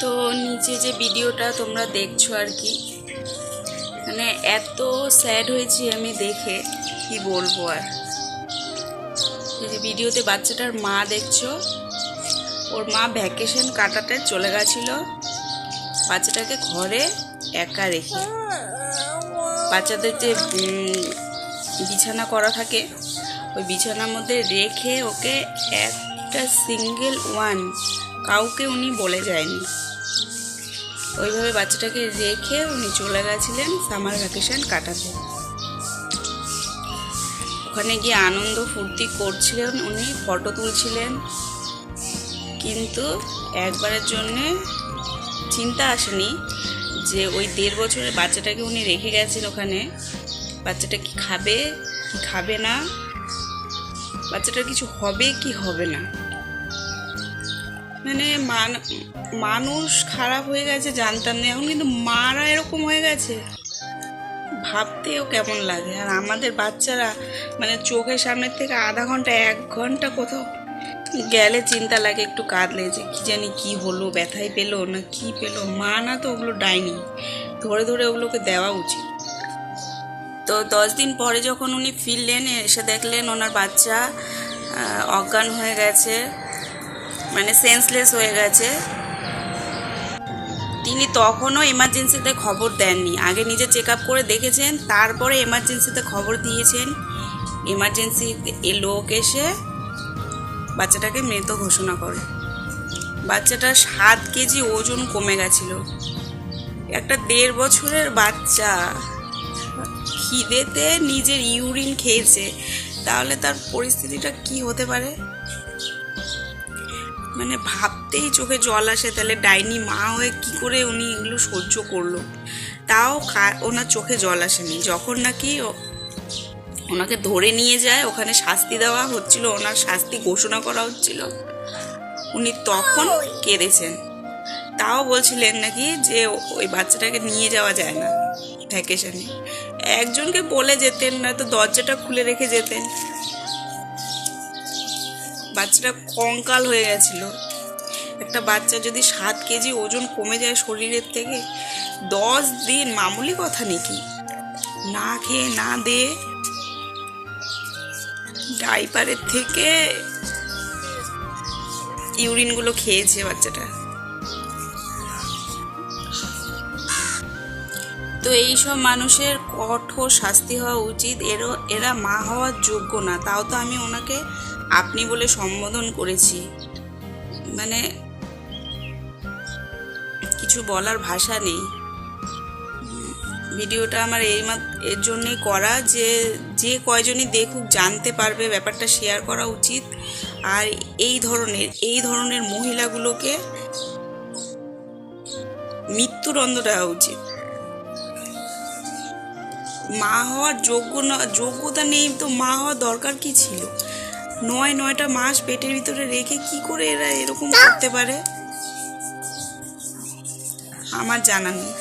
তো নিচে যে ভিডিওটা তোমরা দেখছ আর কি মানে এত স্যাড হয়েছি আমি দেখে, কি বলব আর। যে ভিডিওতে বাচ্চাটার মা দেখছ, ওর মা ভ্যাকেশন কাটাতে চলে গেছিল, বাচ্চাটাকে ঘরে একা রেখে। বাচ্চাদের যে বিছানা করা থাকে, ওই বিছানার মধ্যে রেখে ওকে একটা সিঙ্গেল ওয়ান কাউকে উনি বলে যায়নি। ওইভাবে বাচ্চাটাকে রেখে উনি চলে গেছিলেন সামার ভ্যাকেশন কাটাতে। ওখানে গিয়ে আনন্দ ফুর্তি করছিলেন উনি ফটো তুলছিলেন। কিন্তু একবারের জন্যে চিন্তা আসেনি যে ওই দেড় বছরের বাচ্চাটাকে উনি রেখে গেছেন ওখানে। বাচ্চাটা কি খাবে কি খাবে না? বাচ্চাটার কিছু হবে কি হবে না? মানে মান, মানুষ খারাপ হয়ে গেছে জানতাম না, এখন কিন্তু মারা এরকম হয়ে গেছে। ভাবতেও কেমন লাগে? আর আমাদের বাচ্চারা মানে চোখের সামনের থেকে আধা ঘণ্টা, এক ঘণ্টা কোথাও গেলে চিন্তা লাগে, একটু কাঁদলে যে কি জানি কি হলো, ব্যথাই পেল না কি পেল, মা না তো ওগুলো ডাইনি। ধরে ধরে ওগুলোকে দেওয়া উচিত। তো দশ দিন পরে যখন উনি ফিরলেন, এসে দেখলেন ওনার বাচ্চা অজ্ঞান হয়ে গেছে মানে সেন্সলেস হয়ে গেছে। তিনি তখনও এমার্জেন্সিতে খবর দেননি। আগে নিজে চেক আপ করে দেখেছেন, তারপরে এমার্জেন্সিতে খবর দিয়েছেন। এমার্জেন্সি লোক এসে বাচ্চাটাকে মৃত ঘোষণা করে। বাচ্চাটার সাত কেজি ওজন কমে গেছিল। একটা দেড় বছরের বাচ্চা। খিদেতে নিজের ইউরিন খেয়েছে, তাহলে তার পরিস্থিতিটা কি হতে পারে? মানে ভাবতেই চোখে জল আসে, তাহলে ডাইনি মা হয়ে কি করে উনি এগুলো সহ্য করল? তাও ওনার চোখে জল আসেনি। যখন নাকি ওনাকে ধরে নিয়ে যায়, ওখানে শাস্তি দেওয়া হচ্ছিল, ওনার শাস্তি ঘোষণা করা হচ্ছিল, উনি তখন কেঁদেছেন। তাও বলছিলেন নাকি যে ওই বাচ্চাটাকে নিয়ে যাওয়া যায় না ভ্যাকেশনে একজনকে বলে যেতেন না তো দরজাটা খুলে রেখে যেতেন। বাচ্চাটা কঙ্কাল হয়ে গেছিল। একটা বাচ্চা যদি সাত কেজি ওজন কমে যায় শরীরের থেকে, দশ দিন মামুলি কথা নাকি? না খেয়ে না দে ডাইপারের থেকে ইউরিনগুলো খেয়েছে বাচ্চাটা। তো এইসব মানুষের কঠোর শাস্তি হওয়া উচিত। এরও, এরা মা হওয়ার যোগ্য না। তাও তো আমি ওনাকে আপনি বলে সম্বোধন করেছি। মানে কিছু বলার ভাষা নেই। ভিডিওটা আমার এই এর জন্যই করা যে যে কয়জনই দেখুক জানতে পারবে, ব্যাপারটা শেয়ার করা উচিত। আর এই ধরনের এই ধরনের মহিলাগুলোকে মৃত্যুদণ্ড দেওয়া উচিত। মা হওয়ার যোগ্য না যোগ্যতা নেই তো মা হওয়ার দরকার কি ছিল? নয় নয়টা মাস পেটের ভিতরে রেখে কি করে এরা এরকম করতে পারে? আমার জানা নেই।